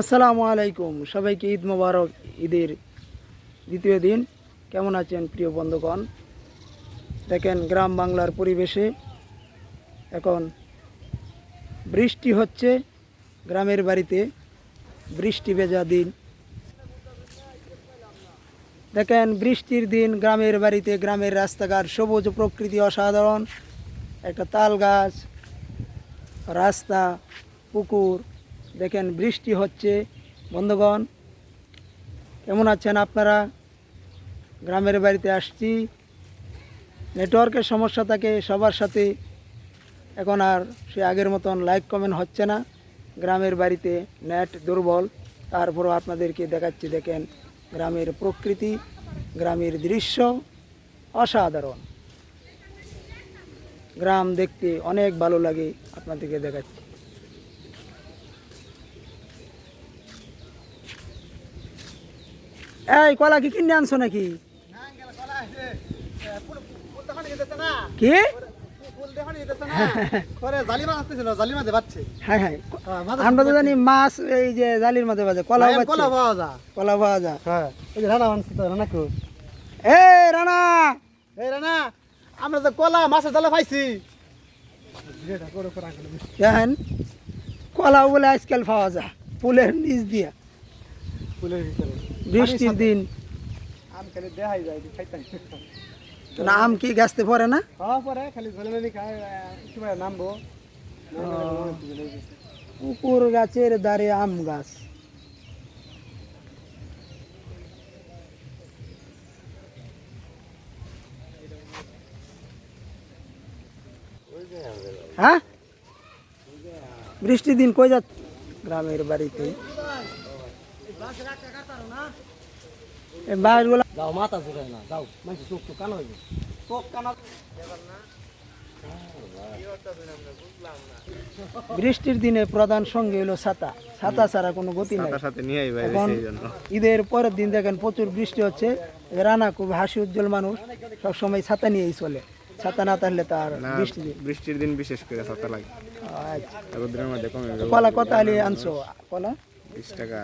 আসসালামু আলাইকুম। সবাইকে ঈদ মোবারক, ঈদের দ্বিতীয় দিন। কেমন আছেন প্রিয় বন্ধুগণ? দেখেন, গ্রাম বাংলার পরিবেশে এখন বৃষ্টি হচ্ছে। গ্রামের বাড়িতে বৃষ্টি ভেজা দিন। দেখেন, বৃষ্টির দিন গ্রামের বাড়িতে, গ্রামের রাস্তাঘাট সবুজ প্রকৃতি অসাধারণ। একটা তাল গাছ, রাস্তা, পুকুর দেখেন বৃষ্টি হচ্ছে। বন্ধুগণ, কেমন আছেন আপনারা? গ্রামের বাড়িতে আসছি। নেটওয়ার্কের সমস্যা থাকে, সবার সাথে। এখন আর সে আগের মতন লাইক কমেন্ট হচ্ছে না। গ্রামের বাড়িতে নেট দুর্বল। তারপরও আপনাদেরকে দেখাচ্ছি, দেখেন গ্রামের প্রকৃতি, গ্রামের দৃশ্য অসাধারণ। গ্রাম দেখতে অনেক ভালো লাগে আপনাদেরকে দেখাচ্ছি। এই কলা কি কিনে আনছো নাকি? কি? হ্যাঁ হ্যাঁ আমরা তো জানি মাছ এই যে জালির মাঝে বাজে কলা কলা কলা পাওয়া যায়। এ রানা! আমরা তো কলা মাছের জালে পাইছি। দেখেন কলা বলে আজকাল পাওয়া যায় পুলের নিচ দিয়া। ভিতরে। বৃষ্টির দিন। আম খালি দেখাই যায় খাইতাম। না আম কি গাছতে পড়ে না? খাওয়া পরে খালি ঝোলে মেলি খাই সময় নামবো। পুকুর গাছের দ্বারে আম গাছ। হ্যাঁ? বৃষ্টির দিন কই যাচ্ছে গ্রামের বাড়িতে। যাও মাথা জুড়ে না যাও মানুষ চোখ তো হইবে। চোখ কানা বৃষ্টির দিনে প্রধান সঙ্গে হলো ছাতা। ছাতা ছাড়া কোনো গতি নাই। এখন ঈদের পরের দিন দেখেন প্রচুর বৃষ্টি হচ্ছে। রানা খুব হাসি উজ্জ্বল মানুষ সবসময় ছাতা নিয়েই চলে। ছাতা না থাকলে তার বৃষ্টি বৃষ্টির দিন বিশেষ করে ছাতা লাগে। আচ্ছা। কলা কত আলি আনছো? কলা? বিশ টাকা।